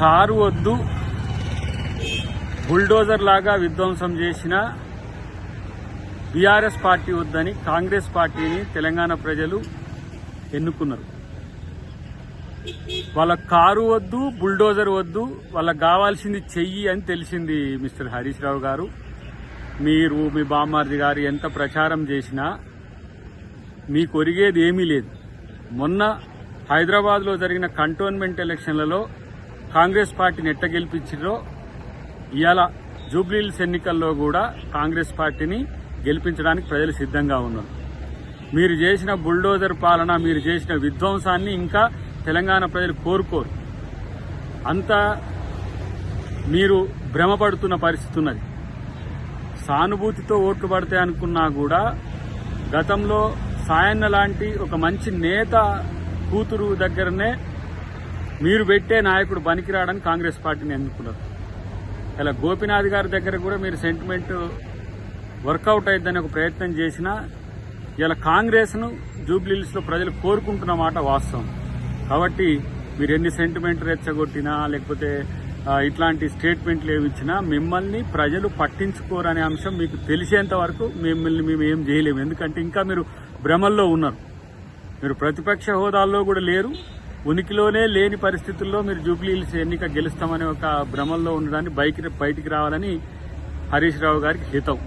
Car వద్దు. Bulldozer లాగా విధ్వంసం చేసిన బీఆర్ఎస్ పార్టీ వద్దని కాంగ్రెస్ పార్టీని తెలంగాణ ప్రజలు ఎన్నుకున్నారు. వాళ్ళ కారు వద్దు బుల్డోజర్ వద్దు వాళ్ళకి కావాల్సింది చెయ్యి అని తెలిసింది మిస్టర్ హరీష్ రావు గారు. మీరు మీ బామ్మార్జీ గారు ఎంత ప్రచారం చేసినా మీకు ఒరిగేది ఏమీ లేదు. మొన్న హైదరాబాద్లో జరిగిన కంటోన్మెంట్ ఎలక్షన్లలో కాంగ్రెస్ పార్టీని ఎట్ట గెలిపించారో ఇవాళ జూబ్లీహిల్స్ ఎన్నికల్లో కూడా కాంగ్రెస్ పార్టీని గెలిపించడానికి ప్రజలు సిద్ధంగా ఉన్నారు. మీరు చేసిన బుల్డోజర్ పాలన మీరు చేసిన విధ్వంసాన్ని ఇంకా తెలంగాణ ప్రజలు కోరుకోరు. అంత మీరు భ్రమపడుతున్న పరిస్థితి ఉన్నది. సానుభూతితో ఓట్లు పడతాయి అనుకున్నా కూడా గతంలో సాయన్న లాంటి ఒక మంచి నేత కూతురు దగ్గరనే మీరు పెట్టే నాయకుడు పనికిరాడని కాంగ్రెస్ పార్టీని ఎన్నుకున్నారు. ఇలా గోపినాథ్ గారి దగ్గర కూడా మీరు సెంటిమెంట్ వర్కౌట్ అయిద్దని ఒక ప్రయత్నం చేసినా ఇలా కాంగ్రెస్ను జూబ్లీహిల్స్లో ప్రజలు కోరుకుంటున్న మాట వాస్తవం. కాబట్టి మీరు ఎన్ని సెంటిమెంట్ రెచ్చగొట్టినా లేకపోతే ఇట్లాంటి స్టేట్మెంట్లు ఏమి ఇచ్చినా మిమ్మల్ని ప్రజలు పట్టించుకోరనే అంశం మీకు తెలిసేంత వరకు మిమ్మల్ని మేము ఏం చేయలేము. ఎందుకంటే ఇంకా మీరు భ్రమల్లో ఉన్నారు. మీరు ప్రతిపక్ష హోదాల్లో కూడా లేరు. ఉనికిలోనే లేని పరిస్థితుల్లో మీరు జూబ్లీ హిల్స్ ఎన్నిక గెలుస్తామనే ఒక భ్రమంలో ఉండడాన్ని బయటికి బయటికి రావాలని హరీష్ రావు గారికి హితం